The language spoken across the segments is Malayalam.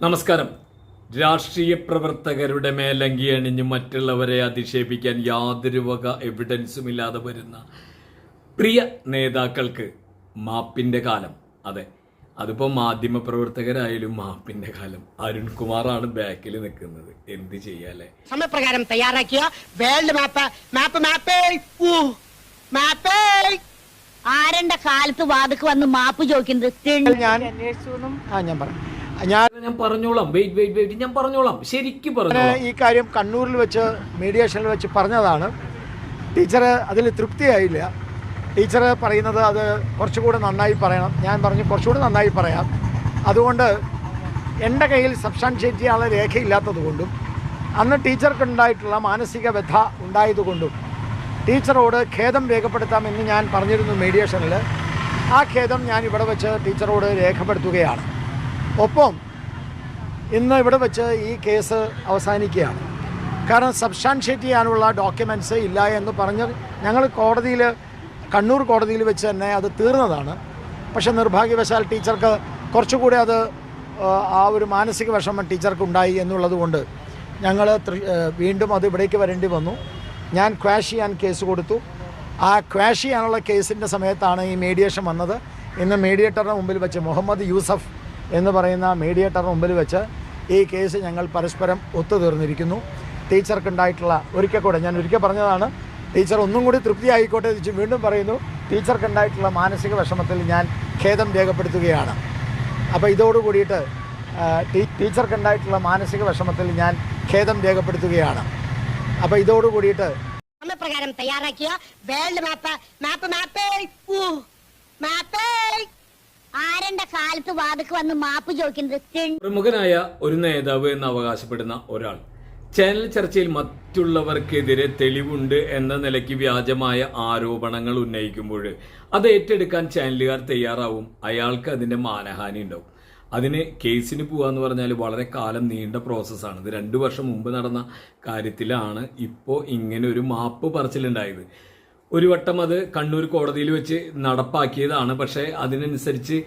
നമസ്കാരം. രാഷ്ട്രീയ പ്രവർത്തകരുടെ മേലങ്കി അണിഞ്ഞ് മറ്റുള്ളവരെ അധിക്ഷേപിക്കാൻ യാതൊരു വക എവിഡൻസും ഇല്ലാതെ വരുന്ന പ്രിയ നേതാക്കൾക്ക് മാപ്പിന്റെ കാലം. അതെ അതിപ്പോൾ മാധ്യമ പ്രവർത്തകരായാലും മാപ്പിന്റെ കാലം. അരുൺകുമാറാണ് ബാക്കിൽ നിൽക്കുന്നത്. എന്ത് ചെയ്യാല്ലേ സമയപ്രകാരം തയ്യാറാക്കിയ വേൾഡ് മാപ്പ് മാപ്പ് മാപ്പ് ഊ, മാപ്പേ. ആരന്റെ കാലത്ത് വാതുക്ക് വന്ന് മാപ്പ് ചോദിക്കുന്നത്. ഞാൻ ആ ഞാൻ പറഞ്ഞു ഞാൻ ഞാൻ പറഞ്ഞോളാം. വെയിറ്റ് വെയിറ്റ് വെയിറ്റ് ഞാൻ പറഞ്ഞോളാം. ശരിക്കും പറഞ്ഞു ഈ കാര്യം കണ്ണൂരിൽ വെച്ച് മീഡിയേഷനിൽ വെച്ച് പറഞ്ഞതാണ്. ടീച്ചർ അതിൽ തൃപ്തിയായില്ല. ടീച്ചർ പറയുന്നത് അത് കുറച്ചുകൂടെ നന്നായി പറയണം. ഞാൻ പറഞ്ഞു കുറച്ചുകൂടെ നന്നായി പറയാം. അതുകൊണ്ട് എന്റെ കയ്യിൽ സബ്സ്റ്റാൻഷിയേറ്റ് ചെയ്യാനുള്ള രേഖയില്ലാത്തത് കൊണ്ടും അന്ന് ടീച്ചർക്കുണ്ടായിട്ടുള്ള മാനസിക വ്യഥ ഉണ്ടായതുകൊണ്ടും ടീച്ചറോട് ഖേദം രേഖപ്പെടുത്താമെന്ന് ഞാൻ പറഞ്ഞിരുന്നു മീഡിയേഷനിൽ ആ ഖേദം ഞാൻ ഇവിടെ വെച്ച് ടീച്ചറോട് രേഖപ്പെടുത്തുകയാണ്. ഒപ്പം ഇന്ന് ഇവിടെ വെച്ച് ഈ കേസ് അവസാനിക്കുകയാണ്. കാരണം സബ്സ്റ്റാൻഷിയേറ്റ് ചെയ്യാനുള്ള ഡോക്യുമെന്റ്സ് ഇല്ല എന്ന് പറഞ്ഞ് ഞങ്ങൾ കോടതിയിൽ കണ്ണൂർ കോടതിയിൽ വെച്ച് തന്നെ അത് തീർന്നതാണ്. പക്ഷേ നിർഭാഗ്യവശാൽ ടീച്ചർക്ക് കുറച്ചുകൂടി അത് ആ, ഒരു മാനസിക വിഷമം ടീച്ചർക്ക് ഉണ്ടായി എന്നുള്ളത് കൊണ്ട് ഞങ്ങൾ വീണ്ടും അത് ഇവിടേക്ക് വരേണ്ടി വന്നു. ഞാൻ ക്വാഷ് ചെയ്യാൻ കേസ് കൊടുത്തു. ആ ക്വാഷ് ചെയ്യാനുള്ള കേസിന്റെ സമയത്താണ് ഈ മീഡിയേഷൻ വന്നത്. ഇന്ന് മീഡിയേറ്ററിന് മുമ്പിൽ വെച്ച് മുഹമ്മദ് യൂസഫ് എന്ന് പറയുന്ന മീഡിയേറ്റർ മുമ്പിൽ വെച്ച് ഈ കേസ് ഞങ്ങൾ പരസ്പരം ഒത്തുതീർന്നിരിക്കുന്നു. ടീച്ചർക്കുണ്ടായിട്ടുള്ള ഒരിക്കൽ കൂടെ ഞാൻ ഒരിക്കൽ പറഞ്ഞതാണ് ടീച്ചർ ഒന്നും കൂടി തൃപ്തി ആയിക്കോട്ടെ എന്ന് വീണ്ടും പറയുന്നു ടീച്ചർക്കുണ്ടായിട്ടുള്ള മാനസിക വിഷമത്തിൽ ഞാൻ ഖേദം രേഖപ്പെടുത്തുകയാണ്. അപ്പോൾ ഇതോട് കൂടിയിട്ട് ആ, ടീ- ടീച്ചർക്കുണ്ടായിട്ടുള്ള മാനസിക വിഷമത്തിൽ ഞാൻ ഖേദം രേഖപ്പെടുത്തുകയാണ്. അപ്പോൾ ഇതോട് കൂടിയിട്ട് സമയപ്രകാരം തയ്യാറാക്കിയ വേൾഡ് മാപ്പ് മാപ്പ് മാപ്പേ കാലത്ത് വാദക്ക് വന്ന് മാപ്പ് ചോദിക്കുന്നത്. പ്രമുഖനായ ഒരു നേതാവ് എന്ന് അവകാശപ്പെടുന്ന ഒരാൾ. ചാനൽ ചർച്ചയിൽ മറ്റുള്ളവർക്കെതിരെ തെളിവുണ്ട് എന്ന നിലയ്ക്ക് വ്യാജമായ ആരോപണങ്ങൾ ഉന്നയിക്കുമ്പോൾ അത് ഏറ്റെടുക്കാൻ ചാനലുകാർ തയ്യാറാവും. അയാൾക്ക് അതിന്റെ മാനഹാനി ഉണ്ടാവും. അതിന് കേസിന് പോവാന്ന് പറഞ്ഞാൽ വളരെ കാലം നീണ്ട പ്രോസസ്സാണ് ഇത് രണ്ടു വർഷം മുമ്പ് നടന്ന കാര്യത്തിലാണ് ഇപ്പോൾ ഇങ്ങനെ ഒരു മാപ്പ് പറച്ചിലുണ്ടായത്. ഒരു വട്ടം അത് കണ്ണൂർ കോടതിയിൽ വെച്ച് നടപ്പാക്കിയതാണ്. പക്ഷേ അതിനനുസരിച്ച്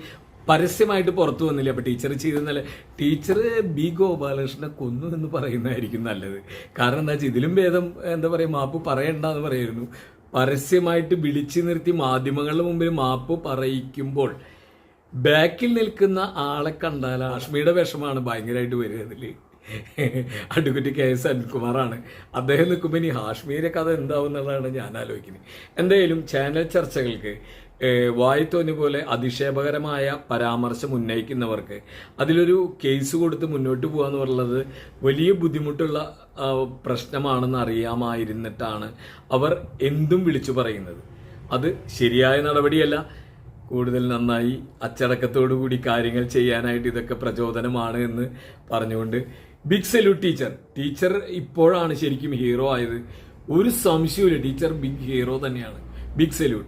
പരസ്യമായിട്ട് പുറത്തു വന്നില്ല? അപ്പൊ ടീച്ചർ ചെയ്തെന്നല്ല ടീച്ചർ ബി ഗോപാലകൃഷ്ണനെ കൊന്നു എന്ന് പറയുന്നതായിരിക്കും നല്ലത്. കാരണം എന്താ വെച്ചാൽ ഇതിലും ഭേദം എന്താ പറയുക മാപ്പ് പറയണ്ട എന്ന് പറയായിരുന്നു. പരസ്യമായിട്ട് വിളിച്ചു നിർത്തി മാധ്യമങ്ങളുടെ മുമ്പിൽ മാപ്പ് പറയിക്കുമ്പോൾ ബാക്കിൽ നിൽക്കുന്ന ആളെ കണ്ടാൽ ആഷ്മിയുടെ വിഷമാണ് ഭയങ്കരമായിട്ട് വരിക അതിൽ അഡ്വക്കേറ്റ് കെ എസ് അനിൽകുമാറാണ്. അദ്ദേഹം നിൽക്കുമ്പോൾ ഇനി ഹാഷ്മീരെ കഥ എന്താവും എന്നുള്ളതാണ് ഞാൻ ആലോചിക്കുന്നത്. എന്തായാലും ചാനൽ ചർച്ചകൾക്ക് ഏഹ്, വായി പോലെ അധിക്ഷേപകരമായ പരാമർശം ഉന്നയിക്കുന്നവർക്ക് അതിലൊരു കേസ് കൊടുത്ത് മുന്നോട്ട് പോകാന്ന് പറയുന്നത് വലിയ ബുദ്ധിമുട്ടുള്ള പ്രശ്നമാണെന്ന് അറിയാമായിരുന്നിട്ടാണ് അവർ എന്തും വിളിച്ചു പറയുന്നത്. അത് ശരിയായ നടപടിയല്ല. കൂടുതൽ നന്നായി അച്ചടക്കത്തോടു കൂടി കാര്യങ്ങൾ ചെയ്യാനായിട്ട് ഇതൊക്കെ പ്രചോദനമാണ് എന്ന് പറഞ്ഞുകൊണ്ട് ബിഗ് സല്യൂട്ട് ടീച്ചർ ടീച്ചർ ഇപ്പോഴാണ് ശരിക്കും ഹീറോ ആയത്. ഒരു സംശയമില്ല ടീച്ചർ ബിഗ് ഹീറോ തന്നെയാണ്. Big salute